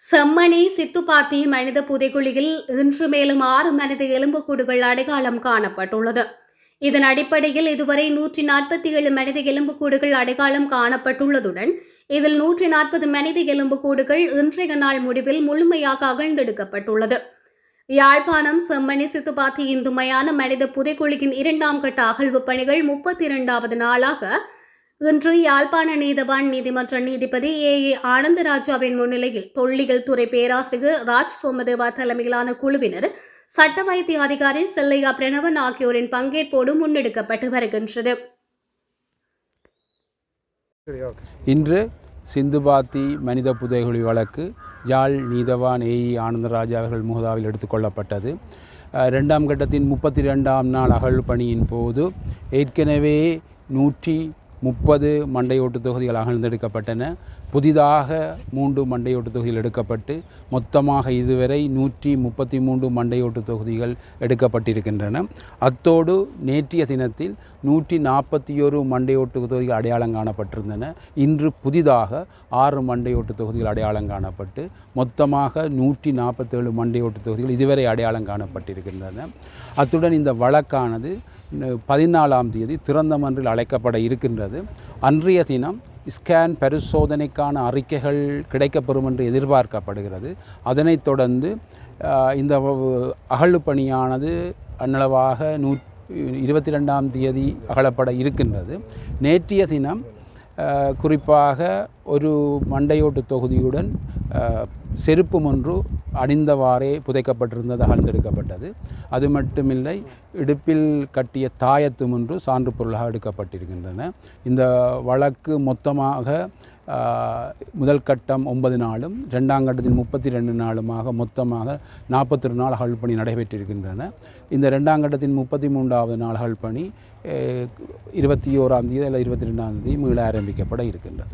செம்மணி சித்துப்பாத்தி மனித புதைக்குழியில் இன்று மேலும் ஆறு மனித எலும்புக்கூடுகள் அடையாளம் காணப்பட்டுள்ளது. இதன் அடிப்படையில் இதுவரை நூற்றி நாற்பத்தி ஏழு மனித எலும்புக்கூடுகள் அடையாளம் காணப்பட்டுள்ளதுடன் இதில் நூற்றி நாற்பது மனித எலும்புக்கூடுகள் இன்றைய நாள் முடிவில் முழுமையாக அகழ்ந்தெடுக்கப்பட்டுள்ளது. யாழ்ப்பாணம் செம்மணி சித்துப்பாத்தி இந்துமையான மனித புதைக்குழியின் இரண்டாம் கட்ட அகழ்வு பணிகள் முப்பத்தி இரண்டாவது நாளாக இன்று யாழ்ப்பாண நீதவான் நீதிமன்ற நீதிபதி ஏ. ஏ. ஆனந்தராஜாவின் முன்னிலையில் தொல்லியல் துறை பேராசிரியர் ராஜ் சோமதேவா தலைமையிலான குழுவினர் சட்ட வைத்திய அதிகாரி செல்லையா பிரணவன் ஆகியோரின் பங்கேற்போடு முன்னெடுக்கப்பட்டு வருகின்றது. இன்று சிந்துபாத்தி மனித புதைகுழி வழக்கு யாழ் நீதவான் ஏஇ ஆனந்தராஜா அவர்கள் முகதாவில் எடுத்துக்கொள்ளப்பட்டது ரெண்டாம் கட்டத்தின் முப்பத்தி ரெண்டாம் நாள் அகழ் பணியின் போது ஏற்கனவே நூற்றி முப்பது மண்டையோட்டு தொகுதிகள் அகழ்ந்தெடுக்கப்பட்டன புதிதாக மூன்று மண்டையோட்டு தொகுதிகள் எடுக்கப்பட்டு மொத்தமாக இதுவரை நூற்றி முப்பத்தி மூன்று மண்டையோட்டு தொகுதிகள் எடுக்கப்பட்டிருக்கின்றன. அத்தோடு நேற்றைய தினத்தில் நூற்றி நாற்பத்தி ஒரு மண்டையோட்டு தொகுதிகள் அடையாளம் காணப்பட்டிருந்தன. இன்று புதிதாக ஆறு மண்டையோட்டு தொகுதிகள் அடையாளம் காணப்பட்டு மொத்தமாக நூற்றி நாற்பத்தேழு மண்டையோட்டு தொகுதிகள் இதுவரை அடையாளம் காணப்பட்டிருக்கின்றன. அத்துடன் இந்த வழக்கானது பதினாலாம் தேதி திறந்த மன்றில் அழைக்கப்பட இருக்கின்றது. அன்றைய தினம் ஸ்கேன் பரிசோதனைக்கான அறிக்கைகள் கிடைக்கப்பெறும் என்று எதிர்பார்க்கப்படுகிறது. அதனைத் தொடர்ந்து இந்த வ- அகழ்வு பணியானது அன்னளவாக நூ இருபத்தி ரெண்டாம் தேதி அகலப்பட இருக்கின்றது. நேற்றைய தினம் குறிப்பாக ஒரு மண்டையோட்டு தொகுதியுடன் செருப்பு ஒன்று அணிந்தவாறே புதைக்கப்பட்டிருந்தது அகழ்ந்தெடுக்கப்பட்டது. அது மட்டுமில்லை இடுப்பில் கட்டிய தாயத்தும் ஒன்று சான்று பொருளாக எடுக்கப்பட்டிருக்கின்றன. இந்த வழக்கு மொத்தமாக முதல் கட்டம் ஒன்பது நாளும் ரெண்டாம் கட்டத்தில் முப்பத்தி ரெண்டு நாளுமாக மொத்தமாக நாற்பத்தி ஒரு நாள் அகழ்வு பணி நடைபெற்றிருக்கின்றன. இந்த ரெண்டாம் கட்டத்தின் முப்பத்தி மூன்றாவது நாள் அகழ்வு பணி இருபத்தி ஓராம் தேதி அல்ல இருபத்தி ரெண்டாம் தேதி மீள ஆரம்பிக்கப்பட இருக்கின்றது.